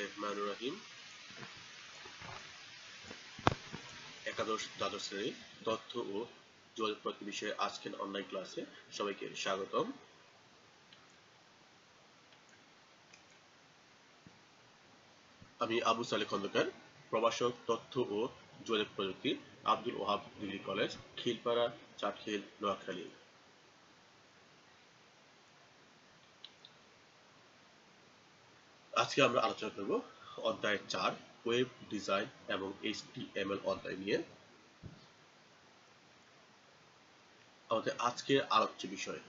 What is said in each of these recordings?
রহমানুর রহিম একাদশ দ্বাদশ শ্রেণি তথ্য ও যোগাযোগ প্রযুক্তি বিষয়ে আজকের অনলাইন ক্লাসে সবাইকে স্বাগতম। আমি আবু সালে খন্দকার, প্রভাষক তথ্য ও যোগাযোগ প্রযুক্তি আব্দুল ওহাব কলেজ, খিলপাড়া, চাটখিল, নোয়াখালী। আজকে আমরা আলোচনা করব অধ্যায় চার ওয়েব ডিজাইন এবং এইচটিএমএল অধ্যায় নিয়ে। আমাদের আজকের আলোচ্য বিষয়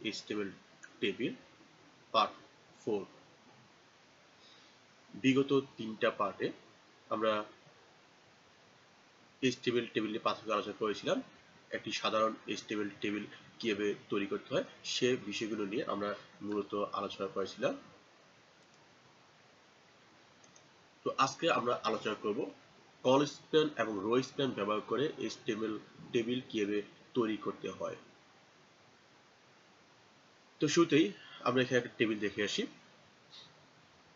এইচটিএমএল টেবিল পার্ট ফোর বিগত তিনটা পার্টে আমরা এইচটিএমএল টেবিল নিয়ে প্রাথমিক আলোচনা করেছিলাম। একটি সাধারণ এইচটিএমএল টেবিল কীভাবে তৈরি করতে হয় সে বিষয়গুলো নিয়ে আমরা মূলত আলোচনা করেছিলাম। তো আজকে আমরা আলোচনা করব কল স্প্যান এবং রো স্প্যান ব্যবহার করে HTML টেবিল কীভাবে তৈরি করতে হয়। তো শুরুতেই আমরা এখানে একটা টেবিল দেখে আসি।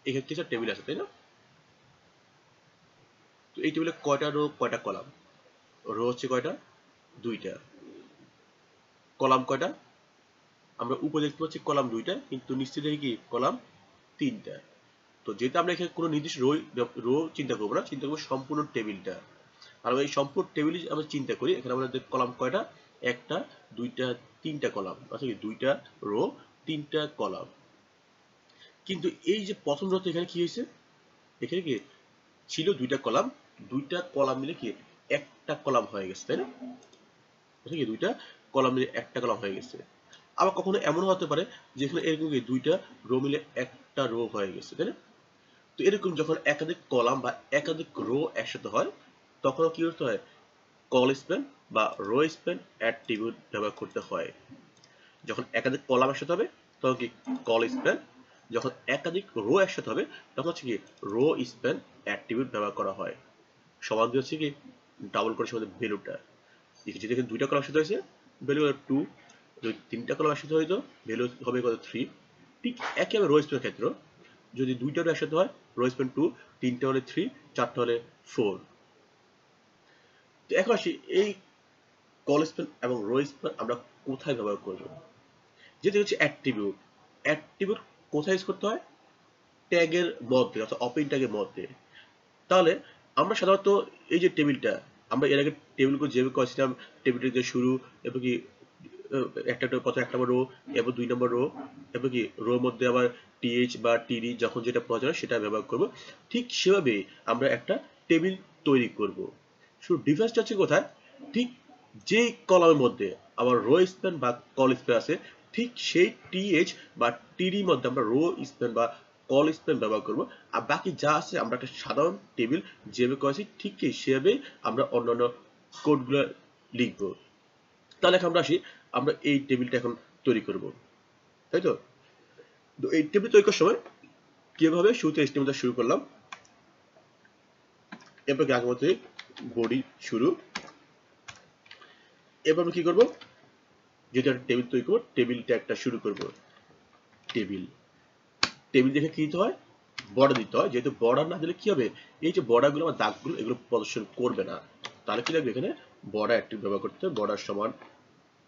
এখানে কিছু টেবিল আছে, তাই না? তো এই টেবিলে কয়টা রো, কয়টা কলাম? রো হচ্ছে কয়টা? দুইটা। কলাম কয়টা? আমরা উপরে দেখতে পাচ্ছি কলাম দুইটা, কিন্তু নিশ্চিত দেখি কলাম তিনটা। তো যেহেতু আমরা এখানে কোনো নির্দিষ্ট রো রো চিন্তা করব না, চিন্তা করব সম্পূর্ণ টেবিলটা। আর এই সম্পূর্ণ টেবিল আমরা চিন্তা করি, এখানে আমাদের কলাম কয়টা? একটা, দুইটা, তিনটা কলাম অর্থাৎ কি, দুইটা রো, তিনটা কলাম। কিন্তু এই যে প্রথম রোতে এখানে কি হয়েছে? এখানে কি ছিল দুইটা কলাম দুইটা কলাম মিলে কি একটা কলাম হয়ে গেছে, তাই না? অর্থাৎ কি, দুইটা কলাম মিলে একটা কলাম হয়ে গেছে। আবার কখনো এমন হতে পারে যেখানে এরকম কি দুইটা রো মিলে একটা রো হয়ে গেছে, তাই না? তো এরকম যখন একাধিক কলাম বা একাধিক রো একসাথে হয় তখন কি করতে হয়? কল স্প্যান বা রো স্প্যান অ্যাট্রিবিউট ব্যবহার করতে হয়। যখন একাধিক কলাম একসাথে হবে, তখন কি কল স্প্যান যখন একাধিক রো একসাথে হবে, তখন হচ্ছে কি রো স্প্যান অ্যাট্রিবিউট ব্যবহার করা হয়। সমান দিয়ে হচ্ছে কি ডাবল করে সমাধান ভ্যালুটা যদি এখানে দুইটা কলাম একসাথে হয়েছে ভ্যালু টু যদি তিনটা কলাম একসাথে হয়তো ভ্যালু হবে কত থ্রি ঠিক একইভাবে রো স্প্যানের ক্ষেত্রে। যদি দুইটার একসাথে হয় রো স্প্যান টু তিনটা হলে থ্রি চারটা হলে ফোর তো এখন আসি, এই কল স্প্যান এবং রো স্প্যান আমরা কোথায় ব্যবহার করব? যেটি হচ্ছে অ্যাট্রিবিউট অ্যাট্রিবিউট কোথায় ইউজ করতে হয়? ট্যাগের মধ্যে, অর্থাৎ অপেন ট্যাগের মধ্যে। তাহলে আমরা সাধারণত এই যে টেবিলটা আমরা এর আগে টেবিলগুলো যেভাবে করেছিলাম টেবিলটা যে শুরু এবং কি একটা প্রথমে এক নম্বর রো এবং দুই নম্বর রো এবং কি রোর মধ্যে আবার টিএইচ বা টিডি যখন যেটা প্রয়োজন সেটা ব্যবহার করব। ঠিক সেভাবে আমরা একটা টেবিল তৈরি করব। শুধু ডিফারেন্সটা হচ্ছে কোথায়? ঠিক যে কলামের মধ্যে আবার রো স্প্যান বা কল স্প্যান আছে, ঠিক সেই টিএইচ বা টিডির মধ্যে আমরা রো স্প্যান বা কল স্প্যান ব্যবহার করব। আর বাকি যা আছে আমরা একটা সাধারণ টেবিল যেভাবে করেছি, ঠিক সেভাবে আমরা অন্যান্য কোডগুলো লিখব। তাহলে এখন আমরা আসি, আমরা এই টেবিলটা এখন তৈরি করব। তাই তো? এই টেবিল তৈরি করার সময় কীভাবে শুরুতে এস্টিমেটটা শুরু করলাম? এরপর আগের মতোই বডি শুরু। এরপর আমরা কি করব? যেটা একটা টেবিল তৈরি করব টেবিলটা একটা শুরু করব। টেবিল। টেবিল দেখে কি দিতে হয়? বর্ডার দিতে হয়। যেহেতু বর্ডার না দিলে কি হবে? এই যে বর্ডারগুলো বা দাগগুলো, এগুলো প্রদর্শন করবে না। তাহলে কি লাগবে এখানে? বর্ডার একটি ব্যবহার করতে বর্ডার সমান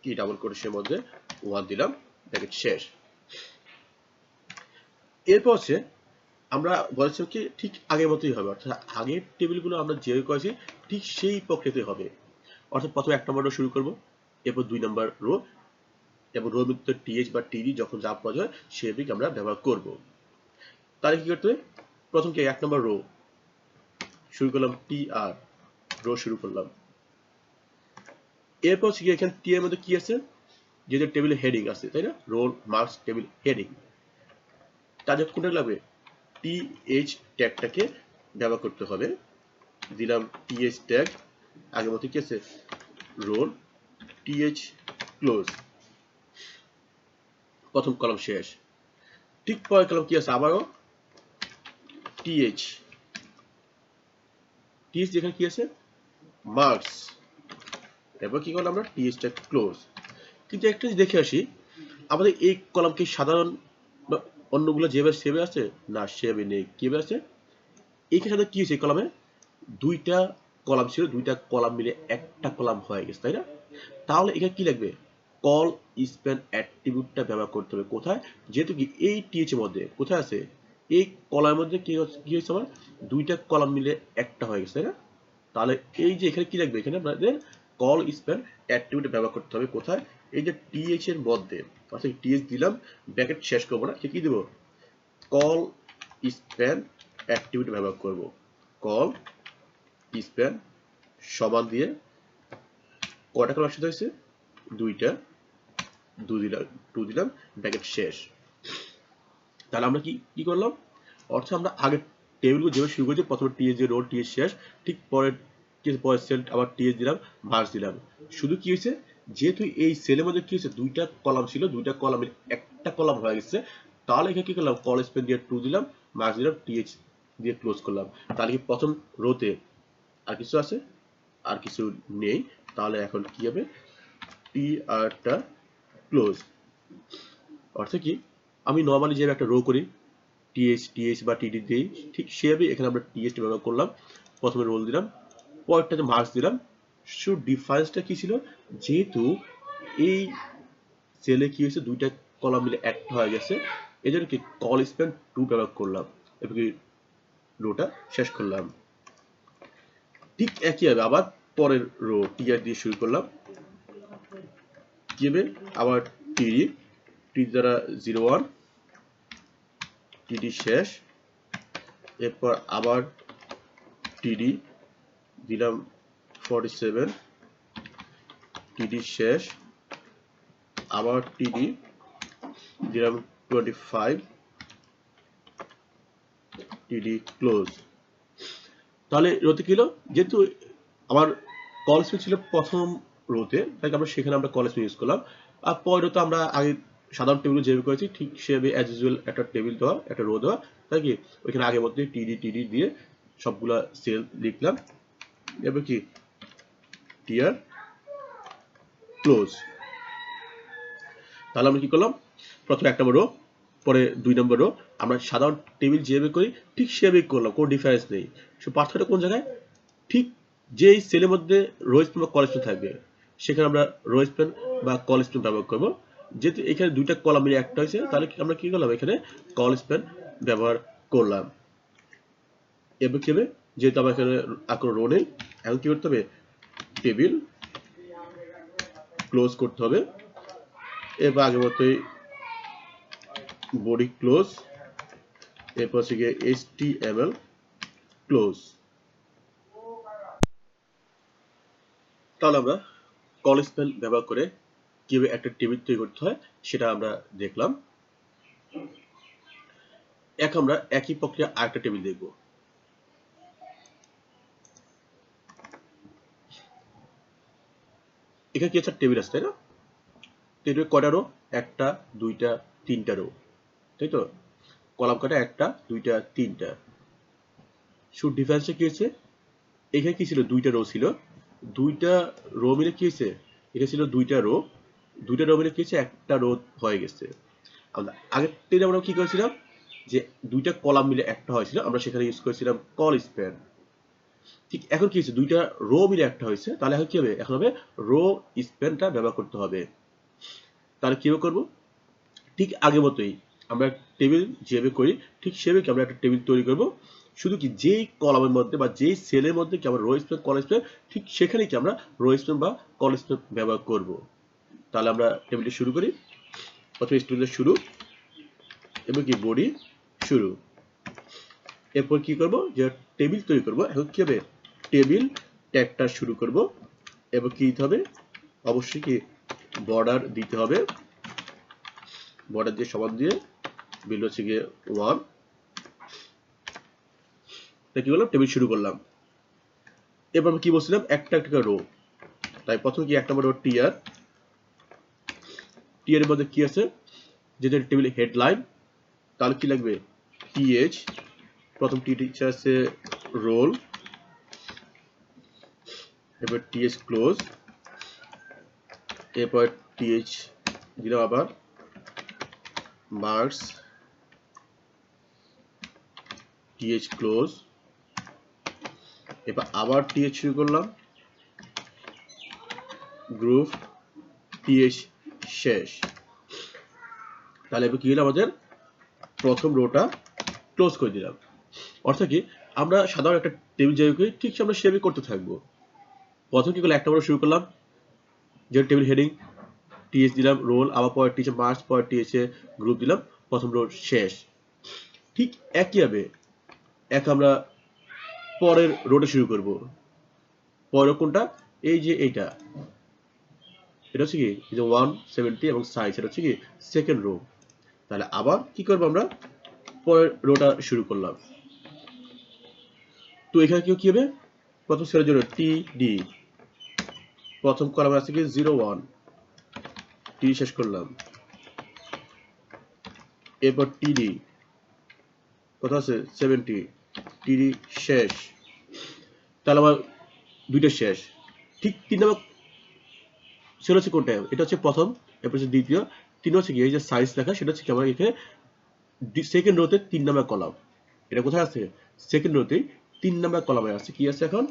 কি? ডাবল কোটেশনের মধ্যে ওয়ান দিলাম। ব্র্যাকেট শেষ। এরপর হচ্ছে আমরা বলেছি কি ঠিক আগের মতোই হবে। অর্থাৎ আগের টেবিলগুলো আমরা যেভাবে করেছি, ঠিক সেই প্রক্রিয়াতে হবে। অর্থাৎ প্রথমে এক নম্বর রো শুরু করব, এরপর দুই নম্বর রো এবং রোর মধ্যে টিএইচ বা টিডি যখন যা প্রয়োজন হয়, সেভাবেই আমরা ব্যবহার করব। তাহলে কি করতে হবে? প্রথম কি এক নম্বর রো শুরু করলাম টি আর রো শুরু করলাম। এরপর হচ্ছে এখানে টি এর মধ্যে কি আছে যেটা টেবিলে হেডিং আছে তাই না? রোল মার্কস টেবিল হেডিং তার কোনটা লাগবে টি এইচ ট্যাগটাকে ব্যবহার করতে হবে। দিলাম টি এইচ ট্যাগ আগের মতো কি আছে? রোল টি এইচ ক্লোজ প্রথম কলম শেষ। ঠিক পরের কলম কি আছে আবারও? টি এইচ টি এইচ যেখানে কি আছে? মার্কস এরপর কি করলাম আমরা? টিএসটা ক্লোজ কিন্তু একটা দেখে আসি, আমাদের এই কলাম কি সাধারণ অন্যগুলো যেভাবে সেভাবে আছে না সেভাবে নেই। কীভাবে আছে এইখানে কি হয়েছে কলামে? দুইটা কলাম ছিল, দুইটা কলাম মিলে একটা কলাম হয়ে গেছে, তাই না? তাহলে এখানে কি লাগবে? কল স্প্যান অ্যাট্রিবিউটটা ব্যবহার করতে হবে। কোথায়? যেহেতু কি এই টিএচ এর মধ্যে, কোথায় আছে? এই কলামের মধ্যে কি কি হয়েছে আমার? দুইটা কলাম মিলে একটা হয়ে গেছে, তাই না? তাহলে এই যে এখানে কি লাগবে? এখানে আমাদের কল স্প্যান অ্যাট্রিবিউট ব্যবহার করতে হবে। কোথায়? এই যে টিএচ এর মধ্যে। অর্থাৎ টিএচ দিলাম ব্র্যাকেট শেষ করব না, সে কি দেবো? কল স্প্যান অ্যাট্রিবিউট ব্যবহার করব। কল স্প্যান সমান দিয়ে কয়টা কলাম সাথে হয়েছে? দুইটা, দু দিলাম টু দিলাম ব্র্যাকেট শেষ। তাহলে আমরা কি কি করলাম? অর্থাৎ আমরা আগে টেবিলগুলো যেভাবে শুরু করেছি, প্রথমে টিএস দিয়ে রোল টিএস শেষ, ঠিক পরে পরের সেল আবার টিএস দিলাম মার্কস দিলাম। শুধু কি হয়েছে? যেহেতু এই সেলের মধ্যে কি হয়েছে, দুইটা কলাম ছিল, দুইটা কলামের একটা কলাম হয়ে গেছে, তাহলে এখানে কি করলাম? কল স্পেন দিয়ে টু দিলাম মার্কস দিলাম টিএচ দিয়ে ক্লোজ করলাম। তাহলে কি প্রথম রোতে আর কিছু আছে? আর কিছু নেই। তাহলে এখন কি হবে? টি আরটা ক্লোজ অর্থাৎ কি? আমি নর্মালি যেভাবে একটা রো করি টিএইচ টিএইচ বা টিডি দিই, ঠিক সেভাবে এখানে আমরা টিএইচ ব্যবহার করলাম। প্রথমে রোল দিলাম, পরেরটাতে মার্কস দিলাম সো ডিফারেন্সটা কি ছিল? যেহেতু এই সেলে কি হয়েছে? দুইটা কলাম মিলে একটা হয়ে গেছে। এই জন্য কি কল স্প্যান টু ব্যবহার করলাম। এবং রোটা শেষ করলাম। ঠিক একইভাবে আবার পরের রো টিআর দিয়ে শুরু করলাম। কি হবে আবার টিডি টি দ্বারা জিরো ওয়ান টিডি শেষ। এরপর আবার টিডি দিলাম ফর্টি সেভেন টিডি শেষ, আবার টিডি দিলাম টোয়েন্টি ফাইভ টিডি ক্লোজ তাহলে রোতে কি হলো? যেহেতু আমার কল স্পিড ছিল প্রথম রোতে, তাই আমরা সেখানে আমরা কল স্পিড ইউজ করলাম। আর পরের রোতে আমরা আগে সাধারণ টেবিল যেভাবে করেছি, ঠিক সেভাবে অ্যাজ ইউজুয়াল একটা টেবিল দেওয়া, একটা রো দেওয়া, তাই কি? ওইখানে আগের মধ্যে টিডি টিডি দিয়ে সবগুলা সেল লিখলাম। এবার কি? টিয়ার ক্লোজ তাহলে আমরা কি করলাম? প্রথমে এক নম্বর রো পরে দুই নম্বর রো আমরা সাধারণ টেবিল যেভাবে করি, ঠিক সেভাবেই করলাম, কোনো ডিফারেন্স নেই। সে পার্থক্যটা কোন জায়গায়? ঠিক যেই সেলের মধ্যে রো স্পেন বা কল স্পেন থাকবে, সেখানে আমরা রো স্পেন বা কল স্পেন ব্যবহার করব। যেহেতু এখানে দুইটা কলাম মিলে একটা হয়েছে, তাহলে আমরা কি করলাম? এখানে কল স্পেন ব্যবহার করলাম। এবার কি হবে? যেহেতু আমার এখানে আর কোনো রো নেই, এখন কি করতে হবে? টেবিল ক্লোজ করতে হবে। এবার আগের মতোই বডি ক্লোজ, এরপর হচ্ছে গিয়ে HTML ক্লোজ। তাহলে আমরা কল স্পেল ব্যবহার করে কীভাবে একটা টেবিল তৈরি করতে হয় সেটা আমরা দেখলাম। এক আমরা একই প্রক্রিয়া আরেকটা টেবিল দেখব। এখানে কি একটা টেবিল আছে, তাই না? টেবিল কটা রো একটা, দুইটা, তিনটা রো তাই তো? কলাম কয়টা একটা, দুইটা, তিনটা। শুধু ডিফারেন্সটা কি হয়েছে? এখানে কি ছিল? দুইটা রো ছিল। দুইটা রো মিলে কি হয়েছে? এখানে ছিল দুইটা রো দুইটা রো মিলে কি হয়েছে? একটা রো হয়ে গেছে। আমরা আগের টেবিলে আমরা কি করেছিলাম? যে দুইটা কলাম মিলে একটা হয়েছিল, আমরা সেখানে ইউজ করেছিলাম কল স্প্যান ঠিক, এখন কি হয়েছে? দুইটা রো মিলে একটা হয়েছে, তাহলে এখন কি হবে? এখন হবে রো স্প্যানটা ব্যবহার করতে হবে। তাহলে কীভাবে করব? ঠিক আগের মতোই আমরা টেবিল যেভাবে করি, ঠিক সেভাবে কি আমরা একটা টেবিল তৈরি করব। শুধু কি যেই কলামের মধ্যে বা যেই সেলের মধ্যে কি আমরা রো স্পেন কল স্পেন ঠিক সেখানে কি আমরা রো স্পেন বা কল স্পেন ব্যবহার করব। তাহলে আমরা টেবিলটি শুরু করি। প্রথমে স্টুডেন্টের শুরু, এবং কি বডি শুরু। এরপর কি করব? যে টেবিল তৈরি করব। এখন কি হবে? টেবিল ট্যাগটা শুরু করব। এবং কি দিতে হবে? অবশ্যই কি বর্ডার দিতে হবে। বর্ডার দিয়ে সমান দিয়ে বিল হচ্ছে গিয়ে ওয়ান কি করলাম? টেবিল শুরু করলাম। এবার আমি কি বলছিলাম? একটা একটা রো তাই প্রথমে কি একটা নম্বর টিয়ার টিয়ার এর মধ্যে কি আছে? যেটা টেবিল হেডলাইন তাহলে কি লাগবে? টিএইচ প্রথম টি টিচার আছে রোল এবার টিএইচ ক্লোজ এরপর টিএইচ দিলাম আবার মার্কস টিএইচ ক্লোজ এবার আবার টিএইচ শুরু করলাম গ্রুপ টিএইচ শেষ। তাহলে এবার কি হলো? আমাদের প্রথম রোটা ক্লোজ করে দিলাম। অর্থাৎ কি, আমরা সাধারণ একটা টেবিল করি ঠিক আমরা সেভাবে করতে থাকব। প্রথম কি করলাম একটা আমরা শুরু করলাম, যে টেবিল হেডিং টিএস দিলাম রোল আবার পরে টিএসে মার্চ পরে টিএসে গ্রুপ দিলাম, প্রথম রোল শেষ। ঠিক একইভাবে এক আমরা পরের রোটা শুরু করব। পরের কোনটা? এই যে এইটা। এটা হচ্ছে কি যে ওয়ান সেভেন্টি এবং সাইজ এটা হচ্ছে কি সেকেন্ড রো তাহলে আবার কি করব আমরা? পরের রোটা শুরু করলাম। তো এখানে কি হবে? প্রথম সেলের জন্য টি ডি প্রথম কলাম আছে কি? জিরো ওয়ান টি শেষ করলাম। এরপর টিডি কত আছে? সেভেন্টি টিডি শেষ। তাহলে আমার দুইটা শেষ। ঠিক তিন নম্বর সেটা হচ্ছে কোনটা? এটা হচ্ছে প্রথম, এরপর হচ্ছে দ্বিতীয়। তিন হচ্ছে কি? এই যে সাইজ দেখা সেটা হচ্ছে কি? আমার এখানে সেকেন্ড রোতে তিন নাম্বার কলাম। এটা কোথায় আছে? সেকেন্ড রোতে তিন নাম্বার কলামে আছে কি আছে এখন?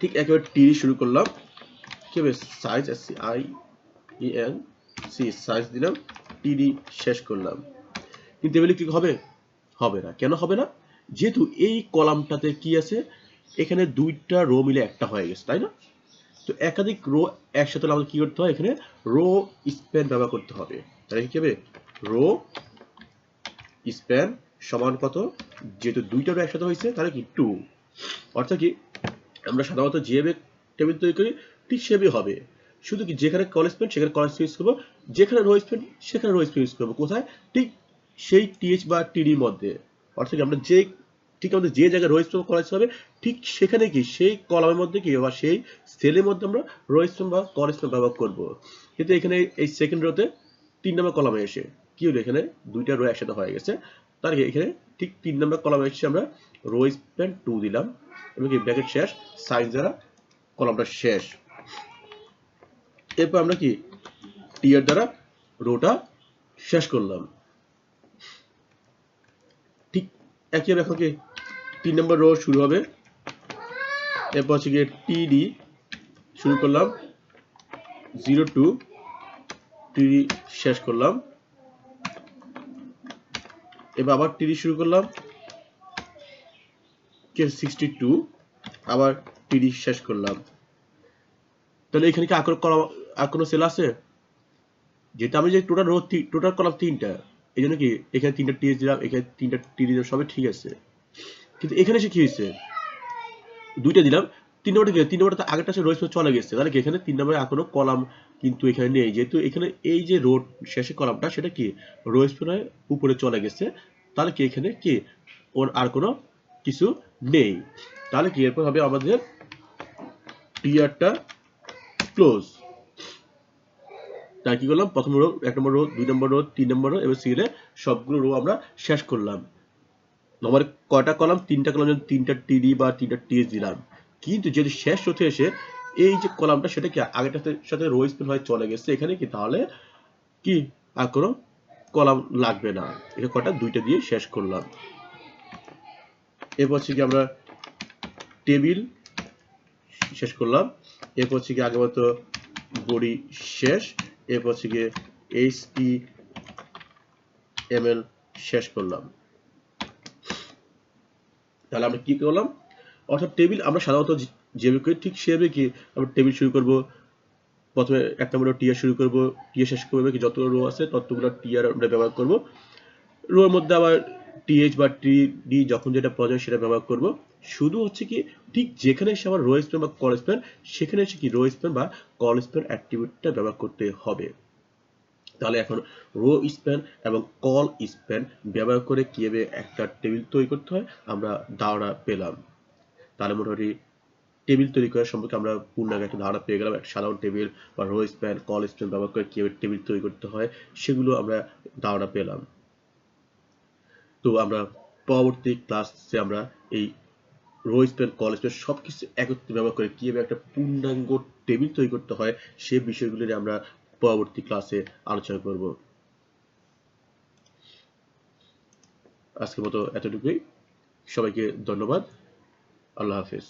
ঠিক একেবারে টি শুরু করলাম। কি হবে সাইজ আছে I E N C size দিলাম টিডি শেষ করলাম। কিন্তু এগুলি কি হবে? হবে না। কেন হবে না? যেহেতু এই কলামটাতে কি আছে? এখানে দুইটা রো মিলে একটা হয়ে গেছে, তাই না? তো একাধিক রো একসাথে আমাদের কি করতে হয়? এখানে রো স্প্যান ব্যবহার করতে হবে। তাহলে কি হবে? রো স্প্যান সমান কত? যেহেতু দুইটা একসাথে হয়েছে, তাহলে কি টু অর্থাৎ কি আমরা সাধারণত যেভাবে টেবিল তৈরি করি, ঠিক সেভাবে হবে। শুধু কি যেখানে কল স্পেন সেখানে কল স্পেন ইউজ করব? যেখানে রো স্পেন সেখানে রো স্পেন ইউজ করব। কোথায়? ঠিক সেই টিএইচ বা টিডির মধ্যে। অর্থাৎ আমরা যে, ঠিক আমাদের যে জায়গায় রো স্পেন কল হবে, ঠিক সেখানে কি, সেই কলামের মধ্যে কি বা সেই সেলের মধ্যে আমরা রো স্পেন বা কল স্পেন ব্যবহার করব। কিন্তু এখানে এই সেকেন্ড রোতে তিন নম্বর কলামে এসে, কি হলো এখানে? দুইটা রো একসাথে হয়ে গেছে। তার এখানে ঠিক তিন নম্বর কলামে এসে আমরা। রো স্পেন টু দিলাম এবং কি ব্র্যাকেট শেষ সাইজ দ্বারা কলামটা শেষ। এরপর আমরা কি? টিয়ার দ্বারা রোটা শেষ করলাম। ঠিক একইভাবে এখন কি? তিন নম্বর রো শুরু হবে। এরপর হচ্ছে গিয়ে টিডি শুরু করলাম। জিরো টু টিডি শেষ করলাম। এবার আবার টিডি শুরু করলাম। সিক্সটি টু আবার টিডি শেষ করলাম। তাহলে এখানে কি করা আর কোনো সেল আছে? যেটা আমি যে টোটাল রো টোটাল করলাম তিনটা, এই জন্য কি এখানে তিনটা টিএস দিলাম, এখানে তিনটা টি দিলাম, সবই ঠিক আছে। কিন্তু এখানে সে কি হয়েছে? দুইটা দিলাম তিন নম্বরটা কি? তিন নম্বরটা আগেরটা সে রোজ চলে গেছে। তাহলে এখানে তিন নম্বরে আর কোনো কলাম কিন্তু এখানে নেই। যেহেতু এখানে এই যে রোড শেষে কলামটা, সেটা কি? রোজ উপরে চলে গেছে। তাহলে কি এখানে কি? ওর আর কোনো কিছু নেই। তাহলে কি এরপর হবে আমাদের টিয়ারটা ক্লোজ তাই কি করলাম? প্রথম রো এক নম্বর রো দুই নম্বর রো তিন নম্বর রো এবং সিরিয়ালে সবগুলো রো আমরা শেষ করলাম। নম্বর কয়টা কলাম? তিনটা কলাম, তিনটা টিডি বা তিনটা টিএস দিলাম। কিন্তু যদি শেষ হতে এসে এই যে কলামটা সেটা কি আগেটার সাথে রো স্পেন হয়ে চলে গেছে, এখানে কি তাহলে কি আর কোনো কলাম লাগবে না? এটা কয়টা দুইটা দিয়ে শেষ করলাম। এরপর হচ্ছে কি আমরা টেবিল শেষ করলাম। এরপর হচ্ছে কি আগের মতো বডি শেষ। এরপর হচ্ছে টি এম এল শেষ করলাম। তাহলে আমরা কি করলাম? অর্থাৎ টেবিল আমরা সাধারণত যেভাবে করি ঠিক সেভাবে কি আমরা টেবিল শুরু করব। প্রথমে এক নম্বর টিয়ার শুরু করব। টিয়ার শেষ করব কি যত রো আছে ততগুলো টিয়ার আমরা ব্যবহার করব। রোর মধ্যে আবার টিএইচ বা টি ডি যখন যেটা প্রয়োজন সেটা ব্যবহার করব। শুধু হচ্ছে কি ঠিক যেখানে এসে আমার রো স্পেন বা কল স্পেন সেখানে এসে কি রো স্পেন বা কল স্পেন অ্যাট্রিবিউটটা ব্যবহার করতে হবে। তাহলে এখন রো স্প্যান এবং কল স্প্যান ব্যবহার করে কীভাবে একটা টেবিল তৈরি করতে হয়, আমরা ধারণা পেলাম। তাহলে মোটামুটি টেবিল তৈরি করার সম্পর্কে আমরা পূর্ণাঙ্গ একটা ধারণা পেয়ে গেলাম। একটা সাধারণ টেবিল বা রো স্প্যান কল স্প্যান ব্যবহার করে কীভাবে টেবিল তৈরি করতে হয়, সেগুলো আমরা ধারণা পেলাম। তো আমরা পরবর্তী ক্লাসে আমরা এই রো স্পেন কল স্পেন সবকিছু একত্রে ব্যবহার করে কীভাবে একটা পূর্ণাঙ্গ টেবিল তৈরি করতে হয়, সে বিষয়গুলো নিয়ে আমরা পরবর্তী ক্লাসে আলোচনা করব। আজকের মতো এতটুকুই। সবাইকে ধন্যবাদ। আল্লাহ হাফেজ